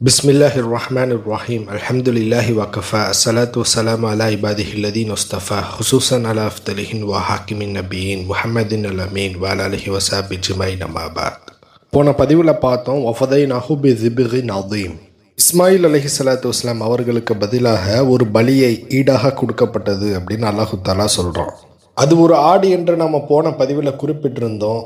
பிஸ்மில்லாஹி ரஹ்மான் ரஹீம் அலமதுல்லாஹி வக்கஃபா அசலாத்து வசலாம் அலா இபாதிஹில்லதீன் உஸ்தஃபா ஹுசூசன் அலா அஃப்தலிஹின் வாஹாக்கிமின் நபியின் முஹமதின் அலமீன் வாலாலிஹி வசாபி ஜிமாயின் அமாபாத் போன பதிவில் பார்த்தோம் ஒஃபதை நஹுபி ஜிபிஹி நதீம். இஸ்மாயில் அலஹி சலாத்து வஸ்லாம் அவர்களுக்கு பதிலாக ஒரு பலியை ஈடாக கொடுக்கப்பட்டது அப்படின்னு அல்லாஹு தாலா சொல்கிறோம் அது ஒரு ஆடு என்று நம்ம போன பதிவில் குறிப்பிட்டிருந்தோம்.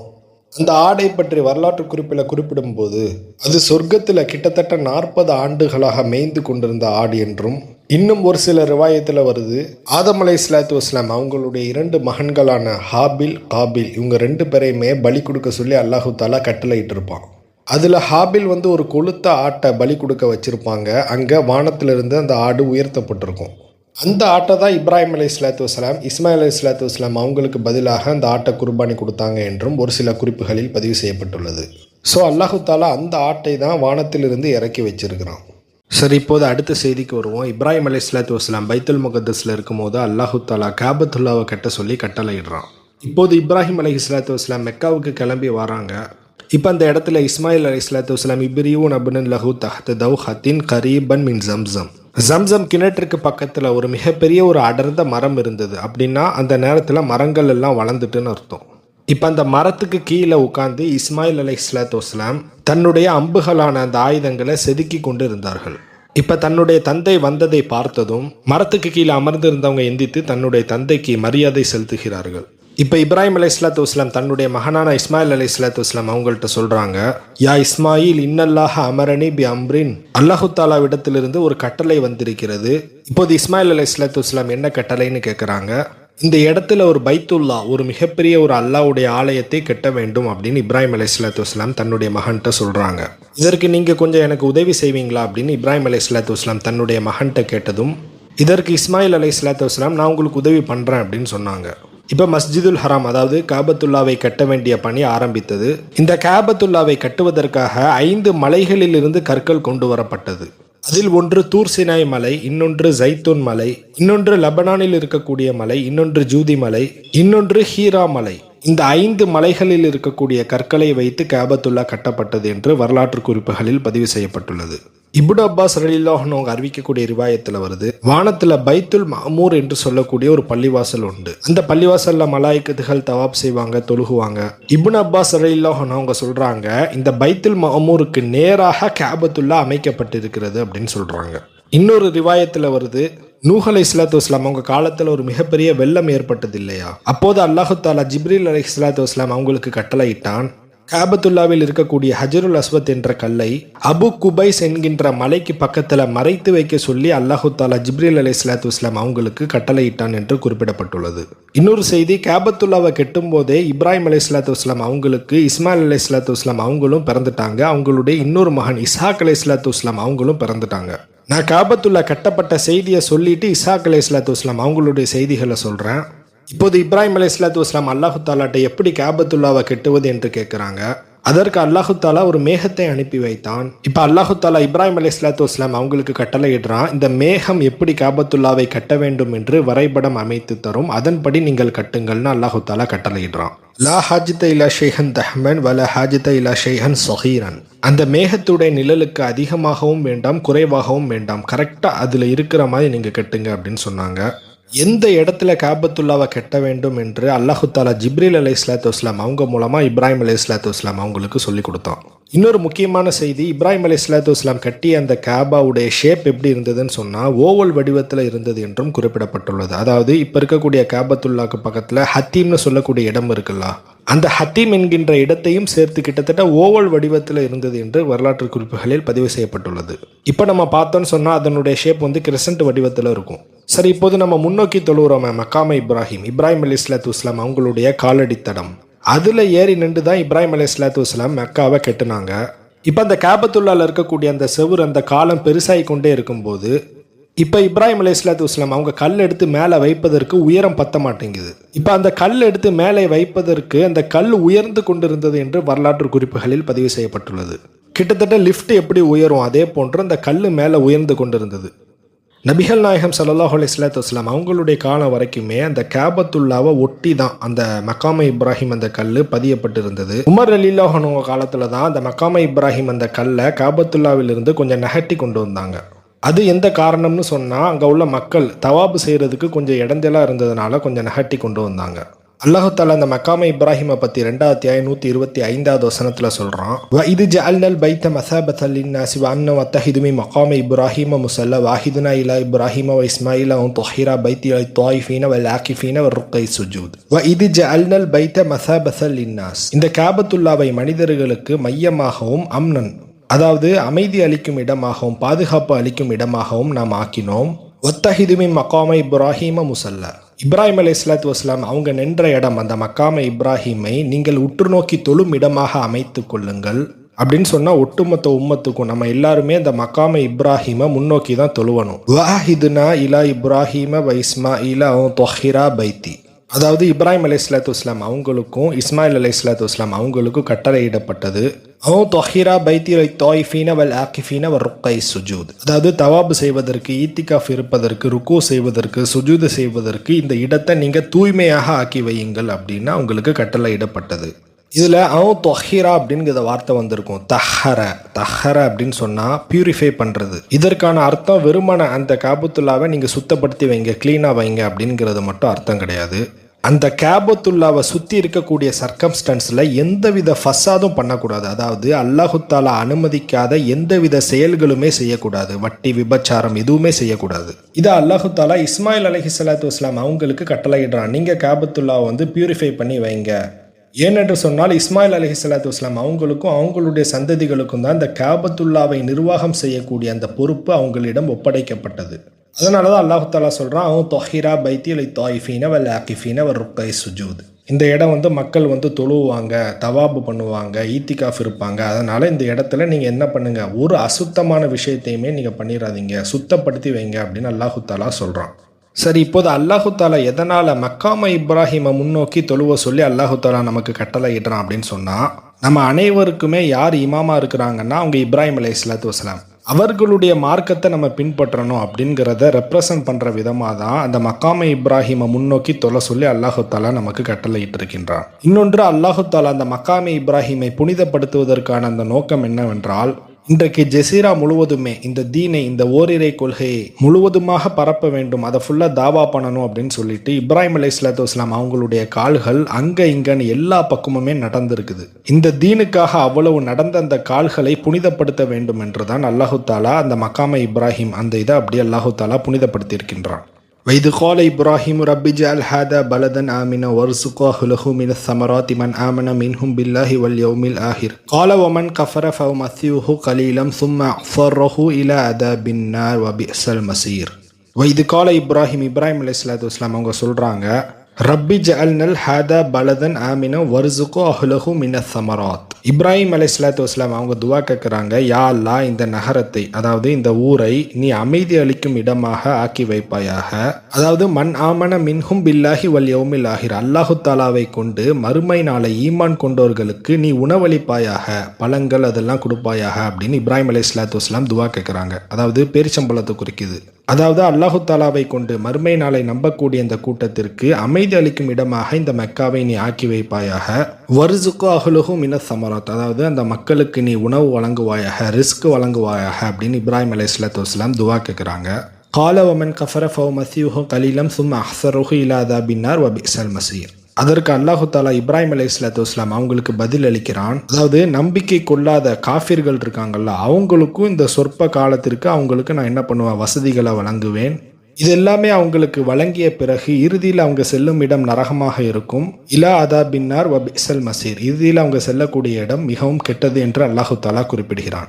அந்த ஆடை பற்றி வரலாற்று குறிப்பில் குறிப்பிடும்போது அது சொர்க்கத்தில் கிட்டத்தட்ட நாற்பது ஆண்டுகளாக மேய்ந்து கொண்டிருந்த ஆடு என்றும் இன்னும் ஒரு சில ரிவாயத்தில் வருது. ஆதம் அலை இஸ்லாத்து வஸ்லாம் அவங்களுடைய இரண்டு மகன்களான ஹாபில் காபில் இவங்க ரெண்டு பேரையுமே பலி கொடுக்க சொல்லி அல்லாஹு தாலா கட்டளையிட்டிருப்பான். அதில் ஹாபில் வந்து ஒரு கொளுத்த ஆட்டை பலி கொடுக்க வச்சுருப்பாங்க. அங்கே வானத்திலிருந்து அந்த ஆடு உயர்த்தப்பட்டிருக்கும். அந்த ஆட்டை தான் இப்ராஹிம் அலி இஸ்லாத்து வஸ்லாம் இஸ்மாயில் அலி இஸ்லாத்து வஸ்லாம் அவங்களுக்கு பதிலாக அந்த ஆட்டை குர்பானி கொடுத்தாங்க என்றும் ஒரு சில குறிப்புகளில் பதிவு செய்யப்பட்டுள்ளது. ஸோ அல்லாஹு தாலா அந்த ஆட்டை தான் வானத்திலிருந்து இறக்கி வச்சிருக்கிறான். சரி இப்போது அடுத்த செய்திக்கு வருவோம். இப்ராஹிம் அலி இஸ்லாத்து வஸ்லாம் பைத்துல் முகத்தஸில் இருக்கும்போது அல்லாஹு தாலா காபத்துல்லாவை கட்ட சொல்லி கட்டளையிடுறான். இப்போது இப்ராஹிம் அலி இஸ்லாத்து வஸ்லாம் மெக்காவுக்கு கிளம்பி வராங்க. இப்போ அந்த இடத்துல இஸ்மாயில் அலி இஸ்லாத்து வஸ்லாம் இப்ரியூன் அபுனன் லஹு தஹத் தவ் ஹத்தின் கரீபன் மின் ஜம்சம். ஜம்சம் கிணற்றுக்கு பக்கத்தில் ஒரு மிகப்பெரிய ஒரு அடர்ந்த மரம் இருந்தது. அப்படின்னா அந்த நேரத்தில் மரங்கள் எல்லாம் வளர்ந்துட்டுன்னு அர்த்தம். இப்போ அந்த மரத்துக்கு கீழே உட்காந்து இஸ்மாயில் அலை இஸ்லாத்துஸ்லாம் தன்னுடைய அம்புகளான அந்த ஆயுதங்களை செதுக்கி கொண்டு இருந்தார்கள். இப்போ தன்னுடைய தந்தை வந்ததை பார்த்ததும் மரத்துக்கு கீழே அமர்ந்திருந்தவங்க எந்தித்து தன்னுடைய தந்தைக்கு மரியாதை செலுத்துகிறார்கள். இப்போ இப்ராஹிம் அலி இஸ்லாத்து வஸ்லாம் தன்னுடைய மகனான இஸ்மாயில் அலி இஸ்லாத்து வஸ்லாம் அவங்கள்ட்ட சொல்கிறாங்க யா இஸ்மாயில் இன்னல்லாஹ அமரணி பி அம்ரின். அல்லாஹு தாலாவிடத்திலிருந்து ஒரு கட்டளை வந்திருக்கிறது. இப்போது இஸ்மாயில் அலி இஸ்லாத்து வஸ்லாம் என்ன கட்டளைன்னு கேட்குறாங்க இந்த இடத்துல ஒரு பைத்துல்லா ஒரு மிகப்பெரிய ஒரு அல்லாவுடைய ஆலயத்தை கட்ட வேண்டும் அப்படின்னு இப்ராஹிம் அலி இஸ்லாத்து வஸ்லாம் தன்னுடைய மகன்கிட்ட சொல்கிறாங்க இதற்கு நீங்கள் கொஞ்சம் எனக்கு உதவி செய்வீங்களா? அப்படின்னு இப்ராஹிம் அலி இஸ்லாத்து வஸ்லாம் தன்னுடைய மகன்கிட்ட கேட்டதும் இதற்கு இஸ்மாயில் அலி இஸ்லாத்து வஸ்லாம் நான் உங்களுக்கு உதவி பண்ணுறேன் அப்படின்னு சொன்னாங்க. இப்போ மஸ்ஜிதுல் ஹராம் அதாவது காபத்துல்லாவை கட்ட வேண்டிய பணி ஆரம்பித்தது. இந்த காபத்துல்லாவை கட்டுவதற்காக ஐந்து மலைகளிலிருந்து கற்கள் கொண்டு வரப்பட்டது. அதில் ஒன்று தூர் சினாய் மலை இன்னொன்று ஜைத்தூன் மலை இன்னொன்று லெபனானில் இருக்கக்கூடிய மலை இன்னொன்று ஜூதி மலை இன்னொன்று ஹீரா மலை. இந்த ஐந்து மலைகளில் இருக்கக்கூடிய கற்களை வைத்து கேபத்துல்லா கட்டப்பட்டது என்று வரலாற்று குறிப்புகளில் பதிவு செய்யப்பட்டுள்ளது. இபுட் அப்பாஸ் ரலில்லாஹன் அவங்க அறிவிக்கக்கூடிய ரிவாயத்தில் வருது வானத்தில் பைத்துல் மாமூர் என்று சொல்லக்கூடிய ஒரு பள்ளிவாசல் உண்டு. அந்த பள்ளிவாசலில் மலாய்க்கத்துகள் தவாப் செய்வாங்க தொழுகுவாங்க. இபுன் அப்பாஸ் ரலில்லாஹன் அவங்க சொல்கிறாங்க இந்த பைத்துல் மாமூருக்கு நேராக கேபத்துல்லா அமைக்கப்பட்டிருக்கிறது அப்படின்னு சொல்கிறாங்க இன்னொரு ரிவாயத்தில் வருது நூஹலை இஸ்லாத்து வஸ்லாம் அவங்க காலத்தில் ஒரு மிகப்பெரிய வெள்ளம் ஏற்பட்டது இல்லையா? அப்போது அல்லாஹு தாலா ஜிப்ரீல் அலை இஸ்லாத்து வஸ்லாம் அவங்களுக்கு கட்டளையிட்டான் காபத்துல்லாவில் இருக்கக்கூடிய ஹஜருல் அஸ்வத் என்ற கல்லை அபு குபைஸ் என்கின்ற மலைக்கு பக்கத்தில் மறைத்து வைக்க சொல்லி அல்லாஹு தாலா ஜிப்ரீல் அலி இஸ்லாத்து இஸ்லாம் அவங்களுக்கு கட்டளையிட்டான் என்று குறிப்பிடப்பட்டுள்ளது. இன்னொரு செய்தி காபத்துல்லாவை கெட்டும் போதே இப்ராஹிம் அலி இஸ்லாத்து இஸ்லாம் அவங்களுக்கு இஸ்மாயில் அலி இஸ்லாத்து இஸ்லாம் அவங்களும் பிறந்துட்டாங்க. அவங்களுடைய இன்னொரு மகன் இஸ்ஹாக் அலி இஸ்லாத்து இஸ்லாம் அவங்களும் பிறந்துட்டாங்க. நான் காபத்துல்லா கட்டப்பட்ட செய்தியை சொல்லிட்டு இசாக் அலி இஸ்லாத்து இஸ்லாம் அவங்களுடைய செய்திகளை சொல்கிறேன் இப்போது இப்ராஹிம் அலி இஸ்லாத்து வஸ்லாம் அல்லாஹு தாலாட்டை எப்படி கேபத்துல்லாவை கெட்டுவது என்று கேட்குறாங்க அதற்கு அல்லாஹு தாலா ஒரு மேகத்தை அனுப்பி வைத்தான். இப்போ அல்லாஹு தாலா இப்ராஹிம் அலி இஸ்லாத்து வஸ்லாம் அவங்களுக்கு கட்டளையிடுறான் இந்த மேகம் எப்படி காபத்துல்லாவை கட்ட வேண்டும் என்று வரைபடம் அமைத்து தரும் அதன்படி நீங்கள் கட்டுங்கள்னு அல்லாஹு தாலா கட்டளையிடுறான். லா ஹாஜித இலா ஷேஹன் தஹ்மன் வல ஹாஜித இலா ஷேஹன் சொஹீரன் அந்த மேகத்துடைய நிழலுக்கு அதிகமாகவும் வேண்டாம் குறைவாகவும் வேண்டாம் கரெக்டாக அதில் இருக்கிற மாதிரி நீங்கள் கட்டுங்க அப்படின்னு சொன்னாங்க. எந்த இடத்துல காபத்துல்லாவை கட்ட வேண்டும் என்று அல்லாஹு தாலா ஜிப்ரீல் அலி இஸ்லாத்து வஸ்லாம் அவங்க மூலமாக இப்ராஹிம் அலி இஸ்லாத்து வஸ்லாம் அவங்களுக்கு சொல்லி கொடுத்தான். இன்னொரு முக்கியமான செய்தி இப்ராஹிம் அலி இஸ்லாத்து இஸ்லாம் கட்டிய அந்த கேபாவுடைய ஷேப் எப்படி இருந்ததுன்னு சொன்னால் ஓவல் வடிவத்தில் இருந்தது என்றும் குறிப்பிடப்பட்டுள்ளது. அதாவது இப்போ இருக்கக்கூடிய கேபத்துல்லாக்கு பக்கத்தில் ஹத்தீம்னு சொல்லக்கூடிய இடம் இருக்குல்ல அந்த ஹத்தீம் என்கின்ற இடத்தையும் சேர்த்து கிட்டத்தட்ட ஓவல் வடிவத்தில் இருந்தது என்று வரலாற்று குறிப்புகளில் பதிவு செய்யப்பட்டுள்ளது. இப்போ நம்ம பார்த்தோன்னு சொன்னால் அதனுடைய ஷேப் வந்து கிரசன்ட் வடிவத்தில் இருக்கும். சரி இப்போது நம்ம முன்னோக்கி தொழுகிறோமே மக்காம இப்ராஹிம் இப்ராஹிம் அலி இஸ்லாத்து இஸ்லாம் அவங்களுடைய காலடி தடம் அதில் ஏறி நின்று தான் இப்ராஹிம் அலி இஸ்லாத்து இஸ்லாம் மெக்காவை கெட்டினாங்க. இப்போ அந்த கேபத்துள்ளால் இருக்கக்கூடிய அந்த செவுர் அந்த காலம் பெருசாகி கொண்டே இருக்கும்போது இப்போ இப்ராஹிம் அலி இஸ்லாத்து வஸ்லாம் அவங்க கல் எடுத்து மேலே வைப்பதற்கு உயரம் பத்த மாட்டேங்குது. இப்போ அந்த கல் எடுத்து மேலே வைப்பதற்கு அந்த கல் உயர்ந்து கொண்டிருந்தது என்று வரலாற்று குறிப்புகளில் பதிவு செய்யப்பட்டுள்ளது. கிட்டத்தட்ட லிஃப்ட் எப்படி உயரும் அதே போன்று அந்த கல் மேலே உயர்ந்து கொண்டிருந்தது. நபிகள் நாயகம் சல்லாஹ் அலைஹி ஸலாத்து அவங்களுடைய காலம் வரைக்குமே அந்த கேபத்துல்லாவை ஒட்டி தான் அந்த மக்காம இப்ராஹிம் அந்த கல் பதியப்பட்டிருந்தது. உமர் அலில்லாஹனு காலத்தில் தான் அந்த மக்காம இப்ராஹிம் அந்த கல்லை கேபத்துல்லாவிலிருந்து கொஞ்சம் நகட்டி கொண்டு வந்தாங்க. அது எந்த காரணம்னு சொன்னால் அங்கே உள்ள மக்கள் தவாபு செய்கிறதுக்கு கொஞ்சம் இடைஞ்சலாக இருந்ததுனால கொஞ்சம் நகட்டி கொண்டு வந்தாங்க. அல்லாஹு அந்த மக்காம இப்ராஹிமை பற்றி ரெண்டாயிரத்தி நூற்றி இருபத்தி ஐந்தாவது வசனத்தில் சொல்கிறான் வ இது ஜஅல்னல் பைத்த மசாபத் லின்னாசி வ வத்தஹிதுமி மக்காம இப்ராஹிம முசல்ல வாஹிதுனா இலா இப்ராஹிம வ இஸ்மாயில அவன் தொஹிரா பைத்தி அல் தாயிஃபீன வல் ஆக்கிஃபீன வ ருக்கை சுஜூத். வ இது ஜஅல்னல் பைத்த மசாபத் லின்னாஸ். இந்த கேபத்துல்லாவை மனிதர்களுக்கு மையமாகவும் அம்னன் அதாவது அமைதி அளிக்கும் இடமாகவும் பாதுகாப்பு அளிக்கும் இடமாகவும் நாம் ஆக்கினோம். ஒத்தஹிதுமி மக்காம இப்ராஹிம முசல்ல. இப்ராஹிம் அலி இஸ்லாத்து வஸ்லாம் அவங்க நின்ற இடம் அந்த மக்காம இப்ராஹிமை நீங்கள் உற்று நோக்கி தொழும் இடமாக அமைத்து கொள்ளுங்கள் அப்படின்னு சொன்னால் ஒட்டுமொத்த உம்மத்துக்கும் நம்ம எல்லாருமே இந்த மக்காம இப்ராஹிமை முன்னோக்கி தான் தொழுவணும். வாஹிதுனா இலா இப்ராஹிம வைஸ்மா இலா தொஹிரா பைத்தி. அதாவது இப்ராஹிம் அலி இஸ்லாத்து இஸ்லாம் அவங்களுக்கும் இஸ்மாயில் அலி இஸ்லாத்து இஸ்லாம் அவங்களுக்கும் கட்டளையிடப்பட்டது. அவன் தொஹிரா பைத்தி தாய்ஃபீன வல் ஆக்கிஃபீன வல் ருக்கை சுஜூத். அதாவது தவாபு செய்வதற்கு ஈத்திகாஃப் இருப்பதற்கு ருக்கு செய்வதற்கு சுஜூது செய்வதற்கு இந்த இடத்தை நீங்கள் தூய்மையாக ஆக்கி வையுங்கள் அப்படின்னு அவங்களுக்கு கட்டளையிடப்பட்டது. இதில் அவன் தொஹிரா அப்படிங்கிற வார்த்தை வந்திருக்கும். தஹர தஹர அப்படின்னு சொன்னால் பியூரிஃபை பண்ணுறது இதற்கான அர்த்தம் வெறுமன அந்த காபத்துல்லாவை நீங்கள் சுத்தப்படுத்தி வைங்க க்ளீனாக வைங்க அப்படிங்கிறது மட்டும் அர்த்தம் கிடையாது. அந்த கேபத்துல்லாவை சுற்றி இருக்கக்கூடிய சர்க்கம்ஸ்டன்ஸில் எந்தவித ஃபஸாதும் பண்ணக்கூடாது. அதாவது அல்லாஹுத்தாலா அனுமதிக்காத எந்தவித செயல்களுமே செய்யக்கூடாது. வட்டி விபச்சாரம் எதுவுமே செய்யக்கூடாது. இதை அல்லாஹுத்தாலா இஸ்மாயில் அலஹி சலாத்து வஸ்லாம் அவங்களுக்கு கட்டளையிடுறான். நீங்கள் கேபத்துல்லாவை வந்து பியூரிஃபை பண்ணி வைங்க. ஏனென்று சொன்னால் இஸ்மாயில் அலஹி சலாத்து வஸ்லாம் அவங்களுக்கும் அவங்களுடைய சந்ததிகளுக்கும் தான் இந்த கேபத்துல்லாவை நிர்வாகம் செய்யக்கூடிய அந்த பொறுப்பு அவங்களிடம் ஒப்படைக்கப்பட்டது. அதனால தான் அல்லாஹு தாலா சொல்கிறான் அவன் தொஹிரா பைத்தி அலை தாயிஃபீன வல் ஆக்கிஃபீன வல் ருக்கை சுஜூத். இந்த இடம் வந்து மக்கள் வந்து தொழுவாங்க தவாபு பண்ணுவாங்க ஈத்திகாஃப் இருப்பாங்க. அதனால் இந்த இடத்துல நீங்கள் என்ன பண்ணுங்கள் ஒரு அசுத்தமான விஷயத்தையுமே நீங்கள் பண்ணிடாதீங்க சுத்தப்படுத்தி வைங்க அப்படின்னு அல்லாஹு தாலா சொல்கிறான் சரி இப்போது அல்லாஹு தாலா எதனால் மக்காம இப்ராஹிமை முன்னோக்கி தொழுவ சொல்லி அல்லாஹு தாலா நமக்கு கட்டளையிடுறான் அப்படின்னு சொன்னால் நம்ம அனைவருக்குமே யார் இமாமா இருக்கிறாங்கன்னா அவங்க இப்ராஹிம் அலை இஸ்லாத்து வஸ்லாம். அவர்களுடைய மார்க்கத்தை நம்ம பின்பற்றணும் அப்படிங்கிறத ரெப்ரசன்ட் பண்ணுற விதமாக தான் அந்த மக்காம இப்ராஹிமை முன்னோக்கி தொலை சொல்லி அல்லாஹு தாலா நமக்கு கட்டளையிட்டு இருக்கின்றான் இன்னொன்று அல்லாஹு தாலா அந்த மக்காம இப்ராஹிமை புனிதப்படுத்துவதற்கான அந்த நோக்கம் என்னவென்றால் இன்றைக்கு ஜெசீரா முழுவதுமே இந்த தீனை இந்த ஓரிரை கொள்கையை முழுவதுமாக பரப்ப வேண்டும். அதை ஃபுல்லாக தாவா பண்ணணும் அப்படின்னு சொல்லிட்டு இப்ராஹிம் அலி இஸ்லாத்து இஸ்லாம் அவங்களுடைய கால்கள் அங்கே இங்கன்னு எல்லா பக்கமுமே நடந்திருக்குது. இந்த தீனுக்காக அவ்வளவு நடந்த அந்த கால்களை புனிதப்படுத்த வேண்டும் என்றுதான் அல்லாஹு தாலா அந்த மக்காம இப்ராஹிம் அந்த இதை அப்படியே அல்லாஹு தாலா புனிதப்படுத்தியிருக்கின்றான். وإذ قال إبراهيم رب اجعل هذا بلدا آمنا وارزق أهله من الثمرات من آمن منهم بالله واليوم الآخر قال ومن كفر فأمثله قليلا ثم أعصره إلى عذاب النار وبئس المصير وإذ قال إبراهيم إبراهيم عليه الصلاة والسلام அவங்க சொல்றாங்க ரப்பி ஜஅல்னல் ஹாதா பலதன் ஆமின வர்சுகோ அஹ்லஹு மின சமராத் இப்ராஹிம் அலை சலாத்து வஸ்லாம் அவங்க துவா கேட்குறாங்க யா அல்லா இந்த நகரத்தை அதாவது இந்த ஊரை நீ அமைதி அளிக்கும் இடமாக ஆக்கி வைப்பாயாக. அதாவது மண் ஆமன மின்ஹும் பில்லாஹி வல் யௌமில் ஆகிர். அல்லாஹு தாலாவை கொண்டு மறுமை நாளை ஈமான் கொண்டோர்களுக்கு நீ உணவளிப்பாயாக பழங்கள் அதெல்லாம் கொடுப்பாயாக அப்படின்னு இப்ராஹிம் அலை சலாத்து வஸ்லாம் துவா கேட்குறாங்க அதாவது பேரிச்சம்பழத்தை குறிக்குது. அதாவது அல்லாஹு தாலாவை கொண்டு மறுமை நாளை நம்பக்கூடிய இந்த கூட்டத்திற்கு அமைதி அளிக்கும் இடமாக இந்த மெக்காவை நீ ஆக்கி வைப்பாயாக. வருசுக்கு அகலுகும் சமர். சமராத் அதாவது அந்த மக்களுக்கு நீ உணவு வழங்குவாயாக ரிஸ்க் வழங்குவாயாக அப்படின்னு இப்ராஹிம் அலை இஸ்லாத்து வஸ்லாம் துவா கேட்குறாங்க கால ஒமன் கஃபர ஃபவு மசியுஹு கலீலம் சும் அஹ்சருஹு இலாதா பின்னார் வபிசல் மசீர் அதற்கு அல்லாஹு தாலா இப்ராஹிம் அலை இஸ்லாத்து வஸ்லாம் அவங்களுக்கு பதில் அளிக்கிறான். அதாவது நம்பிக்கை கொள்ளாத காஃபிர்கள் இருக்காங்கல்ல அவங்களுக்கும் இந்த சொற்ப காலத்திற்கு அவங்களுக்கு நான் என்ன பண்ணுவேன் வசதிகளை வழங்குவேன். இது எல்லாமே அவங்களுக்கு வழங்கிய பிறகு இறுதியில் அவங்க செல்லும் இடம் நரகமாக இருக்கும். இலா அதா பின்னார் வபிசல் மசீர். இறுதியில் அவங்க செல்லக்கூடிய இடம் மிகவும் கெட்டது என்று அல்லாஹு தாலா குறிப்பிடுகிறான்.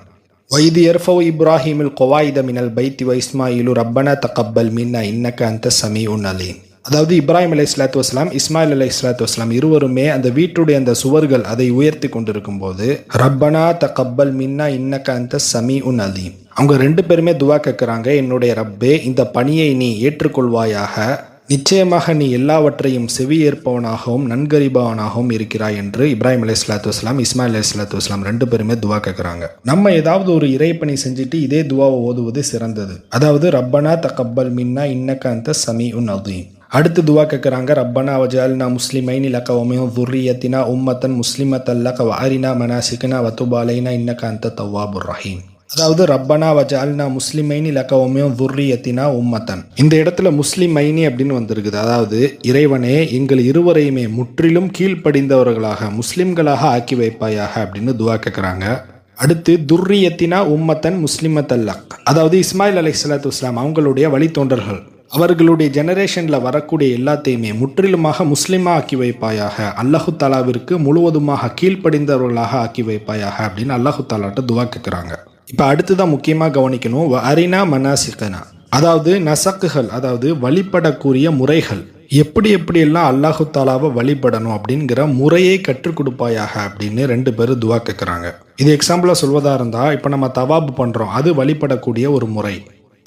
வைது எர்ஃபவ் இப்ராஹிமில் கொவாயித மினல் பைத்தி வைஸ்மாயிலு ரப்பன தகப்பல் மின்ன இன்னக்க அந்த சமீ உன் அலீம். அதாவது இப்ராஹிம் அலை இஸ்லாத்து வஸ்லாம் இஸ்மாயில் அலை இஸ்லாத்து வஸ்லாம் இருவருமே அந்த வீட்டுடைய அந்த சுவர்கள் அதை உயர்த்தி கொண்டிருக்கும் போது ரப்பனா த கப்பல் மின்னா இன்னக்க அந்த சமி உன் அலீம். அவங்க ரெண்டு பேருமே துவா கேட்குறாங்க என்னுடைய ரப்பே இந்த பணியை நீ ஏற்றுக்கொள்வாயாக. நிச்சயமாக நீ எல்லாவற்றையும் செவியேற்பவனாகவும் நன்கறிபவனாகவும் இருக்கிறாய் என்று இப்ராஹிம் அலி இஸ்லாத்து வஸ்லாம் இஸ்மாயில் அலி இஸ்லாத்து வஸ்லாம் ரெண்டு பேருமே துவா கேட்குறாங்க. நம்ம ஏதாவது ஒரு இறைப்பணி செஞ்சுட்டு இதே துவாவை ஓதுவது சிறந்தது. அதாவது ரப்பனா தக்கப்பல் மின்னா இன்னக்க அந்த சமி உன் அதீம் அடுத்து துவா கேட்குறாங்க ரப்பனா வஜால்னா முஸ்லிமைன் லக்க ஒமையும் துர்ரியத்தினா உம்மத்தன் முஸ்லிமத்தல்லக்க வாரினா மனாசிக்கனா வத்துபாலைனா இன்னக்க அந்த தவாபுர் ரஹீம். அதாவது ரப்பனா வஜால்னா முஸ்லிமைனி லக்கவமையும் துர்ரியத்தினா உம்மத்தன். இந்த இடத்துல முஸ்லிமைனி அப்படின்னு வந்திருக்குது. அதாவது இறைவனே எங்கள் இருவரையுமே முற்றிலும் கீழ்ப்படிந்தவர்களாக முஸ்லிம்களாக ஆக்கி வைப்பாயாக அப்படின்னு துவா கேட்குறாங்க அடுத்து துர்ரியத்தினா உம்மத்தன் முஸ்லிமத் அல்லக் அதாவது இஸ்மாயில் அலை சலாத்து இஸ்லாம் அவங்களுடைய வழித்தோன்றர்கள் அவர்களுடைய ஜெனரேஷனில் வரக்கூடிய எல்லாத்தையுமே முற்றிலுமாக முஸ்லீமாக ஆக்கி வைப்பாயாக. அல்லஹு தாலாவிற்கு முழுவதுமாக கீழ்ப்படிந்தவர்களாக ஆக்கி வைப்பாயாக அப்படின்னு அல்லாஹு தாலாட்ட துவா கேட்குறாங்க இப்போ அடுத்ததான் முக்கியமாக கவனிக்கணும். வ அரினா மனாசிகனா. அதாவது நசக்குகள் அதாவது வழிபடக்கூடிய முறைகள். எப்படி எப்படியெல்லாம் அல்லாஹு தாலாவை வழிபடணும் அப்படிங்கிற முறையை கற்றுக் கொடுப்பாயாக அப்படின்னு ரெண்டு பேரும் துவா கேட்குறாங்க இது எக்ஸாம்பிளாக சொல்வதாக இருந்தால் இப்போ நம்ம தவாபு பண்ணுறோம் அது வழிபடக்கூடிய ஒரு முறை.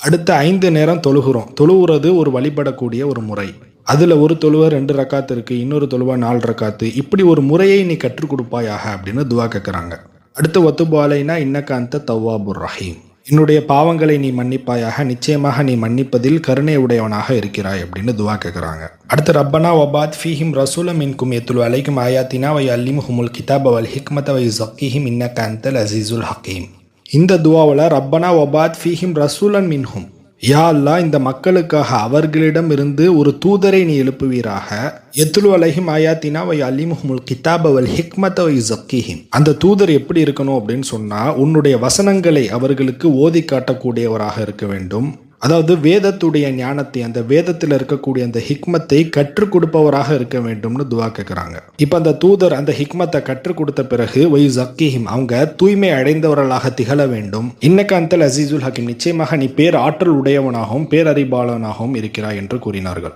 அடுத்த ஐந்து நேரம் தொழுகிறோம். தொழுகிறது ஒரு வழிபடக்கூடிய ஒரு முறை. அதில் ஒரு தொழுவ ரெண்டு ரக்காத்து இருக்குது இன்னொரு தொழுவா நாலு ரக்காத்து. இப்படி ஒரு முறையை நீ கற்றுக் கொடுப்பாயாக அப்படின்னு துவா கேட்குறாங்க அடுத்து ஒத்துபாலைனா இன்னக்காந்த தவ்வாபுர் ரஹீம். என்னுடைய பாவங்களை நீ மன்னிப்பாயாக நிச்சயமாக நீ மன்னிப்பதில் கருணை உடையவனாக இருக்கிறாய் அப்படின்னு துவா கேட்குறாங்க அடுத்து ரப்பனா வபாத் ஃபீஹிம் ரசூலம் இன்கும் எத்துல் அலைக்கும் ஆயாத்தினா வை அல்லிம் ஹுமுல் கிதாப் அவல் ஹிக்மத் வை ஜக்கீஹிம் இன்னக்காந்தல் அசீசுல் ஹக்கீம். இந்த துவாவில் ரப்பனா ஒபாத் ஃபீஹிம் ரசூலன் மின்ஹும். யா அல்லா இந்த மக்களுக்காக அவர்களிடம் இருந்து ஒரு தூதரை நீ எழுப்புவீராக. எத்துலு அலஹிம் ஆயாத்தினா வை அலிமுஹமுல் கிதாப் அவல் ஹிக்மத் வை ஜக்கிஹிம் அந்த தூதர் எப்படி இருக்கணும்? அப்படின்னு சொன்னால் உன்னுடைய வசனங்களை அவர்களுக்கு ஓதி காட்டக்கூடியவராக இருக்க வேண்டும். அதாவது வேதத்துடைய ஞானத்தை அந்த வேதத்தில் இருக்கக்கூடிய அந்த ஹிக்மத்தை கற்றுக் கொடுப்பவராக இருக்க வேண்டும்னு துவா கேட்குறாங்க இப்போ அந்த தூதர் அந்த ஹிக்மத்தை கற்றுக் கொடுத்த பிறகு ஒய் ஜக்கீஹிம் அவங்க தூய்மை அடைந்தவர்களாக திகழ வேண்டும். இன்னக்கு அந்தல் அசீசுல் ஹக்கீம் நிச்சயமாக நீ பேர் ஆற்றல் உடையவனாகவும் பேரறிபாளனாகவும் இருக்கிறாய் என்று கூறினார்கள்.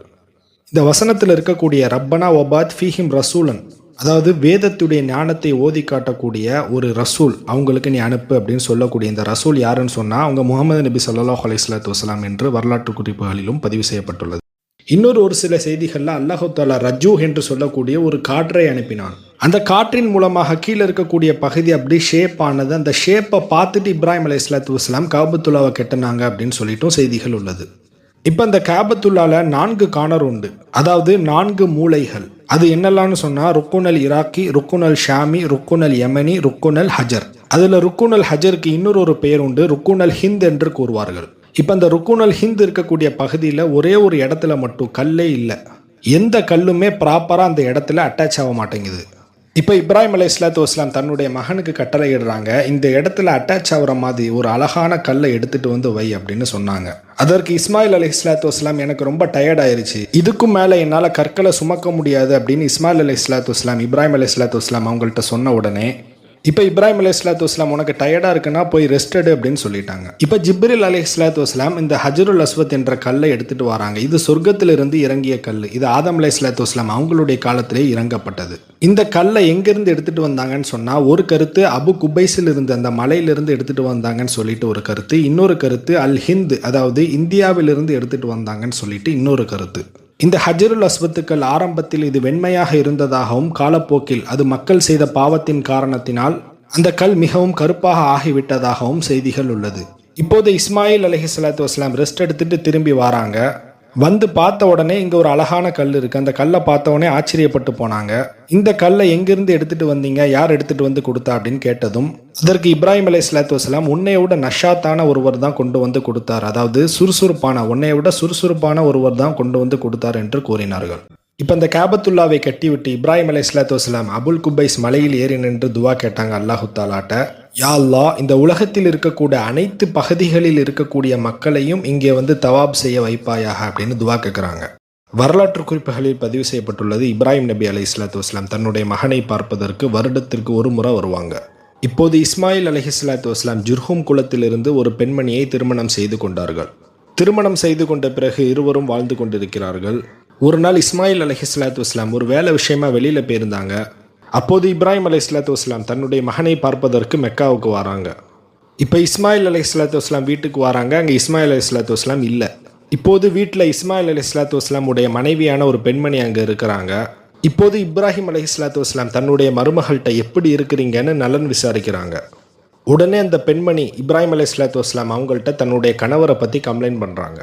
இந்த வசனத்தில் இருக்கக்கூடிய ரப்பனா ஒபாத் ஃபீஹிம் ரசூலன் அதாவது வேதத்துடைய ஞானத்தை ஓதி காட்டக்கூடிய ஒரு ரசூல் அவங்களுக்கு நீ அனுப்பு அப்படின்னு சொல்லக்கூடிய இந்த ரசூல் யாருன்னு சொன்னால் அவங்க முகமது நபி சல்லாஹ் அலிஸ்லாத்து வசலாம் என்று வரலாற்று குறிப்புகளிலும் பதிவு செய்யப்பட்டுள்ளது. இன்னொரு ஒரு சில செய்திகளில் அல்லாஹாலா ரஜூ என்று சொல்லக்கூடிய ஒரு காற்றை அனுப்பினான். அந்த காற்றின் மூலமாக கீழே இருக்கக்கூடிய பகுதி அப்படி ஷேப் ஆனது அந்த ஷேப்பை பார்த்துட்டு இப்ராஹிம் அலி இஸ்லாத்து வஸ்லாம் காபத்துல்லாவை கெட்டினாங்க அப்படின்னு சொல்லிட்டும் செய்திகள் உள்ளது. இப்போ இந்த கேபத்துள்ளால நான்கு கானர் உண்டு. அதாவது நான்கு மூளைகள் அது என்னெல்லாம்னு சொன்னால் ருக்குனல் இராக்கி ருக்குனல் ஷாமி ருக்குனல் யமனி ருக்குனல் ஹஜர். அதில் ருக்குனல் ஹஜருக்கு இன்னொரு ஒரு பெயர் உண்டு ருக்குனல் ஹிந்த் என்று கூறுவார்கள். இப்போ அந்த ருக்குனல் ஹிந்த் இருக்கக்கூடிய பகுதியில் ஒரே ஒரு இடத்துல மட்டும் கல்லே இல்லை. எந்த கல்லுமே ப்ராப்பராக அந்த இடத்துல அட்டாச் ஆக மாட்டேங்குது. இப்போ இப்ராஹிம் அலி இஸ்லாத்து வஸ்லாம் தன்னுடைய மகனுக்கு கட்டளை இடுறாங்க இந்த இடத்துல அட்டாச் ஆகுற மாதிரி ஒரு அழகான கல்லை எடுத்துட்டு வந்து வை அப்படின்னு சொன்னாங்க. அதற்கு இஸ்மாயில் அலி இஸ்லாத்து வஸ்லாம் எனக்கு ரொம்ப டயர்ட் ஆயிருச்சு. இதுக்கும் மேலே என்னால் கற்களை சுமக்க முடியாது அப்படின்னு இஸ்மாயில் அலி இஸ்லாத்து வஸ்லாம் இப்ராஹிம் அலி இஸ்லாத்து வஸ்லாம் அவங்கள்ட்ட சொன்ன உடனே இப்போ இப்ராஹிம் அலி இஸ்லாத்து வஸ்லாம் உனக்கு டயர்டாக இருக்குன்னா போய் ரெஸ்டடு அப்படின்னு சொல்லிட்டாங்க. இப்போ ஜிப்ரில் அலி இஸ்லாத்து வஸ்லாம் இந்த ஹஜருல் அஸ்வத் என்ற கல்லை எடுத்துட்டு வராங்க. இது சொர்க்கத்திலிருந்து இறங்கிய கல். இது ஆதம் அலி இஸ்லாத்து வஸ்லாம் அவங்களுடைய காலத்திலே இறங்கப்பட்டது. இந்த கல்லை எங்கேருந்து எடுத்துட்டு வந்தாங்கன்னு சொன்னால் ஒரு கருத்து அபு குபைஸில் இருந்து அந்த மலையிலிருந்து எடுத்துட்டு வந்தாங்கன்னு சொல்லிட்டு ஒரு கருத்து. இன்னொரு கருத்து அல் ஹிந்த் அதாவது இந்தியாவிலிருந்து எடுத்துட்டு வந்தாங்கன்னு சொல்லிட்டு இன்னொரு கருத்து. இந்த ஹஜருல் அஸ்வத்துக்கள் ஆரம்பத்தில் இது வெண்மையாக இருந்ததாகவும் காலப்போக்கில் அது மக்கள் செய்த பாவத்தின் காரணத்தினால் அந்த கல் மிகவும் கருப்பாக ஆகிவிட்டதாகவும் செய்திகள் உள்ளது. இப்போது இஸ்மாயில் அலஹி சலாத்து வஸ்லாம் ரெஸ்ட் எடுத்துட்டு திரும்பி வராங்க. வந்து பார்த்த உடனே இங்கே ஒரு அழகான கல் இருக்குது அந்த கல்லை பார்த்த உடனே ஆச்சரியப்பட்டு போனாங்க. இந்த கல்லை எங்கேருந்து எடுத்துகிட்டு வந்தீங்க? யார் எடுத்துகிட்டு வந்து கொடுத்தா? அப்படின்னு கேட்டதும் அதற்கு இப்ராஹிம் அலி இஸ்லாத்து வஸ்லாம் உன்னைய விட நஷாத்தான ஒருவர் தான் கொண்டு வந்து கொடுத்தார். அதாவது சுறுசுறுப்பான உன்னைய விட சுறுசுறுப்பான ஒருவர் தான் கொண்டு வந்து கொடுத்தார் என்று கூறினார்கள். இப்போ இந்த கேபத்துல்லாவை கட்டிவிட்டு இப்ராஹிம் அலை இஸ்லாத்து வஸ்லாம் அபுல் குபைஸ் மலையில் ஏறி நின்று துவா கேட்டாங்க அல்லாஹு தாலாட்ட. யா அல்லா இந்த உலகத்தில் இருக்கக்கூடிய அனைத்து பகுதிகளில் இருக்கக்கூடிய மக்களையும் இங்கே வந்து தவாப் செய்ய வைப்பாயாக அப்படின்னு துவா கேட்குறாங்க வரலாற்று குறிப்புகளில் பதிவு செய்யப்பட்டுள்ளது இப்ராஹிம் நபி அலை இஸ்லாத்து வஸ்லாம் தன்னுடைய மகனை பார்ப்பதற்கு வருடத்திற்கு ஒரு முறை வருவாங்க. இப்போது இஸ்மாயில் அலஹி இஸ்லாத்து வஸ்லாம் ஜுர்ஹூம் குலத்திலிருந்து ஒரு பெண்மணியை திருமணம் செய்து கொண்டார்கள். திருமணம் செய்து கொண்ட பிறகு இருவரும் வாழ்ந்து கொண்டிருக்கிறார்கள். ஒரு நாள் இஸ்மாயில் அலஹி இஸ்லாத்து வஸ்லாம் ஒரு வேலை விஷயமா வெளியில் போயிருந்தாங்க. அப்போது இப்ராஹிம் அலி இஸ்லாத்து வஸ்லாம் தன்னுடைய மகனை பார்ப்பதற்கு மெக்காவுக்கு வராங்க. இப்போ இஸ்மாயில் அலி இஸ்லாத்து வஸ்லாம் வீட்டுக்கு வராங்க அங்கே இஸ்மாயில் அலி இஸ்லாத்து வஸ்லாம் இல்லை. இப்போது வீட்டில் இஸ்மாயில் அலி இஸ்லாத்து வஸ்லாமுடைய மனைவியான ஒரு பெண்மணி அங்கே இருக்கிறாங்க. இப்போது இப்ராஹிம் அலி இஸ்லாத்து வஸ்லாம் தன்னுடைய மருமகள்கிட்ட எப்படி இருக்கிறீங்கன்னு நலன் விசாரிக்கிறாங்க. உடனே அந்த பெண்மணி இப்ராஹிம் அலி இஸ்லாத்து வஸ்லாம் அவங்கள்ட்ட தன்னுடைய கணவரை பற்றி கம்ப்ளைண்ட் பண்ணுறாங்க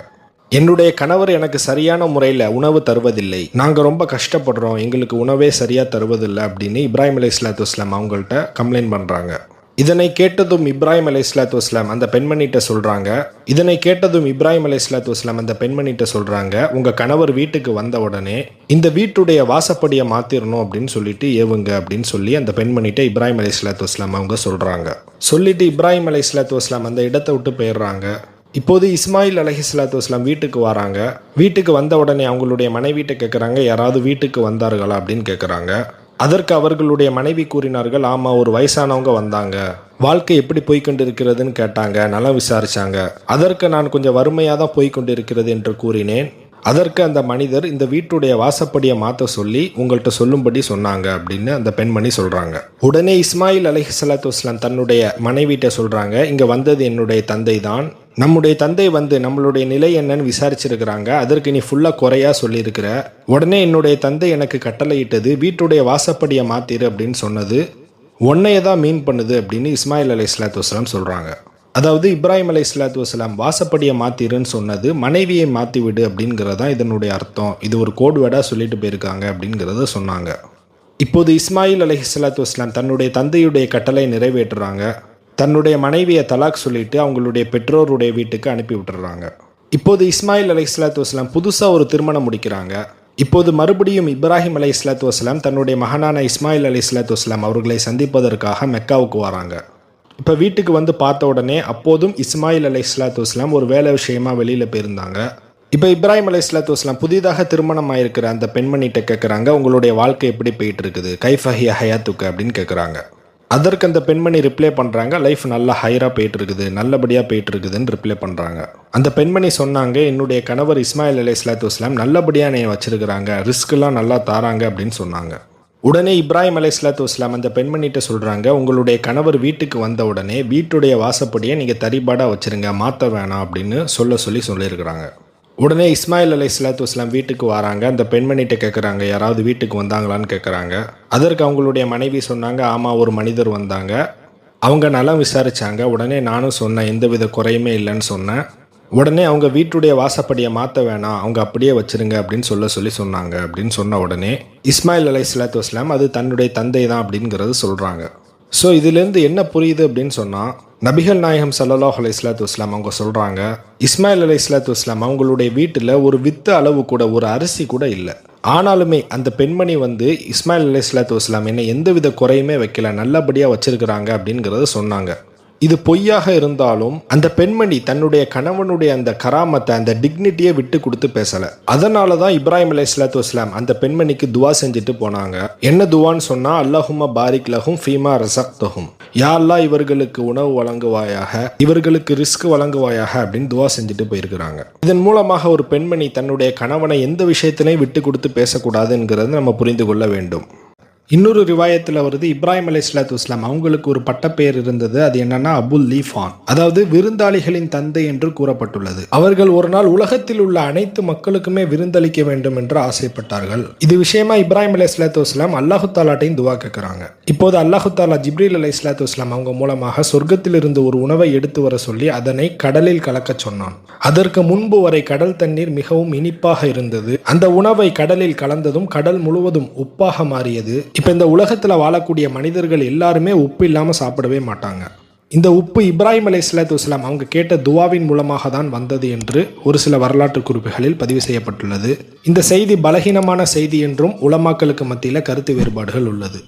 என்னுடைய கணவர் எனக்கு சரியான முறையில் உணவு தருவதில்லை. நாங்கள் ரொம்ப கஷ்டப்படுறோம். எங்களுக்கு உணவே சரியாக தருவதில்லை அப்படின்னு இப்ராஹிம் அலி இஸ்லாத்து இஸ்லாம் அவங்கள்ட்ட கம்ப்ளைண்ட் பண்ணுறாங்க இதனை கேட்டதும் இப்ராஹிம் அலி இஸ்லாத்து இஸ்லாம் அந்த பெண்மணிகிட்ட சொல்கிறாங்க இதனை கேட்டதும் இப்ராஹிம் அலி இஸ்லாத்து இஸ்லாம் அந்த பெண்மணிகிட்ட சொல்கிறாங்க உங்கள் கணவர் வீட்டுக்கு வந்த உடனே இந்த வீட்டுடைய வாசப்படியை மாற்றிடணும் அப்படின்னு சொல்லிட்டு ஏவுங்க அப்படின்னு சொல்லி அந்த பெண்மணிகிட்ட இப்ராஹிம் அலி இஸ்லாத்து இஸ்லாம் அவங்க சொல்கிறாங்க சொல்லிட்டு இப்ராஹிம் அலி இஸ்லாத்து இஸ்லாம் அந்த இடத்த விட்டு போயிடுறாங்க. இப்போது இஸ்மாயில் அலஹி இஸ்லாத்து வஸ்லாம் வீட்டுக்கு வராங்க. வீட்டுக்கு வந்த உடனே அவங்களுடைய மனைவிட்ட கேட்குறாங்க யாராவது வீட்டுக்கு வந்தார்களா? அப்படின்னு கேட்குறாங்க அதற்கு அவர்களுடைய மனைவி கூறினார்கள் ஆமாம் ஒரு வயசானவங்க வந்தாங்க. வாழ்க்கை எப்படி போய்கொண்டிருக்கிறதுன்னு கேட்டாங்க நல்லா விசாரிச்சாங்க. அதற்கு நான் கொஞ்சம் வறுமையாக தான் போய்கொண்டிருக்கிறது என்று கூறினேன். அதற்கு அந்த மனிதர் இந்த வீட்டுடைய வாசப்படியை மாற்ற சொல்லி உங்கள்கிட்ட சொல்லும்படி சொன்னாங்க அப்படின்னு அந்த பெண்மணி சொல்கிறாங்க உடனே இஸ்மாயில் அலஹி சலாத்து வஸ்லாம் தன்னுடைய மனைவிட்ட சொல்கிறாங்க இங்கே வந்தது என்னுடைய தந்தை தான் நம்முடைய தந்தை வந்து நம்மளுடைய நிலை என்னன்னு விசாரிச்சிருக்கிறாங்க. அதற்கு நீ ஃபுல்லாக குறையா சொல்லியிருக்கிற. உடனே என்னுடைய தந்தை எனக்கு கட்டளையிட்டது வீட்டுடைய வாசப்படியை மாத்திரு அப்படின்னு சொன்னது. உன்னைய தான் மீன் பண்ணுது அப்படின்னு இஸ்மாயில் அலி இஸ்லாத்து வஸ்லாம் சொல்கிறாங்க அதாவது இப்ராஹிம் அலை இஸ்லாத்து வஸ்லாம் வாசப்படியை மாற்றிருன்னு சொன்னது மனைவியை மாற்றி விடு அப்படிங்கிறது தான் இதனுடைய அர்த்தம். இது ஒரு கோடு வேடாக சொல்லிட்டு போயிருக்காங்க அப்படிங்கிறத சொன்னாங்க. இப்போது இஸ்மாயில் அலை இஸ்லாத்து வஸ்லாம் தன்னுடைய தந்தையுடைய கட்டளை நிறைவேற்றுறாங்க. தன்னுடைய மனைவியை தலாக் சொல்லிட்டு அவங்களுடைய பெற்றோருடைய வீட்டுக்கு அனுப்பி விட்டுறாங்க. இப்போது இஸ்மாயில் அலை இஸ்லாத்து வஸ்லாம் புதுசாக ஒரு திருமணம் முடிக்கிறாங்க. இப்போது மறுபடியும் இப்ராஹிம் அலை இஸ்லாத்து வஸ்லாம் தன்னுடைய மகனான இஸ்மாயில் அலை இஸ்லாத்து வஸ்லாம் அவர்களை சந்திப்பதற்காக மெக்காவுக்கு வராங்க. இப்போ வீட்டுக்கு வந்து பார்த்த உடனே அப்போதும் இஸ்மாயில் அலை இஸ்லாத்து வஸ்லாம் ஒரு வேலை விஷயமா வெளியில் போயிருந்தாங்க. இப்போ இப்ராஹிம் அலை இஸ்லாத்து வஸ்லாம் புதிதாக திருமணம் ஆயிருக்கிற அந்த பெண்மணிகிட்ட கேட்குறாங்க உங்களுடைய வாழ்க்கை எப்படி போயிட்டு இருக்குது கைஃபஹியா ஹயாத்துக்கு அப்படின்னு கேட்குறாங்க அதற்கு அந்த பெண்மணி ரிப்ளை பண்ணுறாங்க லைஃப் நல்லா ஹையராக போயிட்டு இருக்குது நல்லபடியாக போயிட்டு இருக்குதுன்னு ரிப்ளை பண்ணுறாங்க அந்த பெண்மணி சொன்னாங்க என்னுடைய கணவர் இஸ்மாயில் அலை இஸ்லாத்து வஸ்லாம் நல்லபடியாக என்னை வச்சிருக்கிறாங்க ரிஸ்க்லாம் நல்லா தாராங்க அப்படின்னு சொன்னாங்க. உடனே இப்ராஹிம் அலை இஸ்லாத்து வஸ்லாம் அந்த பெண்மணிகிட்ட சொல்கிறாங்க உங்களுடைய கணவர் வீட்டுக்கு வந்த உடனே வீட்டுடைய வாசப்படியை நீங்கள் தரிபாடாக வச்சுருங்க மாற்ற வேணாம் அப்படின்னு சொல்ல சொல்லி சொல்லியிருக்கிறாங்க. உடனே இஸ்மாயில் அலை இஸ்லாத்து வஸ்லாம் வீட்டுக்கு வராங்க அந்த பெண்மணிகிட்ட கேட்குறாங்க யாராவது வீட்டுக்கு வந்தாங்களான்னு கேட்குறாங்க அதற்கு அவங்களுடைய மனைவி சொன்னாங்க ஆமாம் ஒரு மனிதர் வந்தாங்க. அவங்க நலம் விசாரித்தாங்க உடனே நானும் சொன்னேன் எந்தவித குறையுமே இல்லைன்னு சொன்னேன். உடனே அவங்க வீட்டுடைய வாசப்படியை மாற்ற வேணாம் அவங்க அப்படியே வச்சிருங்க அப்படின்னு சொல்ல சொல்லி சொன்னாங்க அப்படின்னு சொன்ன உடனே இஸ்மாயில் அலை சலாத்து வஸ்லாம் அது தன்னுடைய தந்தை தான் அப்படிங்கிறது சொல்கிறாங்க ஸோ இதுலேருந்து என்ன புரியுது அப்படின்னு சொன்னால் நபிகள் நாயகம் சல்லாஹ் அலை இஸ்லாத்து வஸ்லாம் அவங்க சொல்கிறாங்க இஸ்மாயில் அலை இஸ்லாத்து வஸ்லாம் அவங்களுடைய வீட்டில் ஒரு வித்து அளவு கூட ஒரு அரிசி கூட இல்லை. ஆனாலுமே அந்த பெண்மணி வந்து இஸ்மாயில் அலை இஸ்லாத்து வஸ்லாம் என்ன எந்தவித குறையுமே வைக்கல நல்லபடியாக வச்சுருக்கிறாங்க அப்படிங்கிறத சொன்னாங்க. இது பொய்யாக இருந்தாலும் அந்த பெண்மணி தன்னுடைய கணவனுடைய அந்த கராமத்தை அந்த டிக்னிட்டியை விட்டு கொடுத்து பேசல. அதனால தான் இப்ராஹிம் அலி இஸ்லாத்து இஸ்லாம் அந்த பெண்மணிக்கு துவா செஞ்சுட்டு போனாங்க. என்ன துவான்னு சொன்னா அல்லாஹுமா பாரிக் லஹும் ஃபீமா ரசக்தஹும் யா இவர்களுக்கு உணவு வழங்குவாயாக இவர்களுக்கு ரிஸ்க் வழங்குவாயாக அப்படின்னு துவா செஞ்சுட்டு போயிருக்கிறாங்க. இதன் மூலமாக ஒரு பெண்மணி தன்னுடைய கணவனை எந்த விஷயத்திலையும் விட்டு கொடுத்து பேசக்கூடாதுங்கிறத நம்ம புரிந்து கொள்ள வேண்டும். இன்னொரு ரிவாயத்தில் வருது இப்ராஹிம் அலி இஸ்லாத்து இஸ்லாம் அவங்களுக்கு ஒரு பட்டப்பெயர் இருந்தது அது என்னன்னா அபுல் லீஃபான். அதாவது விருந்தாளிகளின் தந்தை என்று கூறப்பட்டுள்ளது. அவர்கள் ஒரு நாள் உலகத்தில் உள்ள அனைத்து மக்களுக்குமே விருந்தளிக்க வேண்டும் என்று ஆசைப்பட்டார்கள். இது விஷயமா இப்ராஹிம் அலி இஸ்லாத்து இஸ்லாம் அல்லாஹு தாலாட்டையும் துவா கேட்கிறாங்க இப்போது அல்லாஹு தாலா ஜிப்ரீல் அலி இஸ்லாத்து இஸ்லாம் அவங்க மூலமாக சொர்க்கத்திலிருந்து ஒரு உணவை எடுத்து வர சொல்லி அதனை கடலில் கலக்க சொன்னான். அதற்கு முன்பு வரை கடல் தண்ணீர் மிகவும் இனிப்பாக இருந்தது. அந்த உணவை கடலில் கலந்ததும் கடல் முழுவதும் உப்பாக மாறியது. இப்போ இந்த உலகத்தில் வாழக்கூடிய மனிதர்கள் எல்லாருமே உப்பு இல்லாமல் சாப்பிடவே மாட்டாங்க. இந்த உப்பு இப்ராஹிம் அலை இஸ்லாத்து அவங்க கேட்ட துவாவின் மூலமாக தான் வந்தது என்று ஒரு சில வரலாற்று குறிப்புகளில் பதிவு செய்யப்பட்டுள்ளது. இந்த செய்தி பலகீனமான செய்தி என்றும் உலமாக்களுக்கு மத்தியில் கருத்து வேறுபாடுகள் உள்ளது.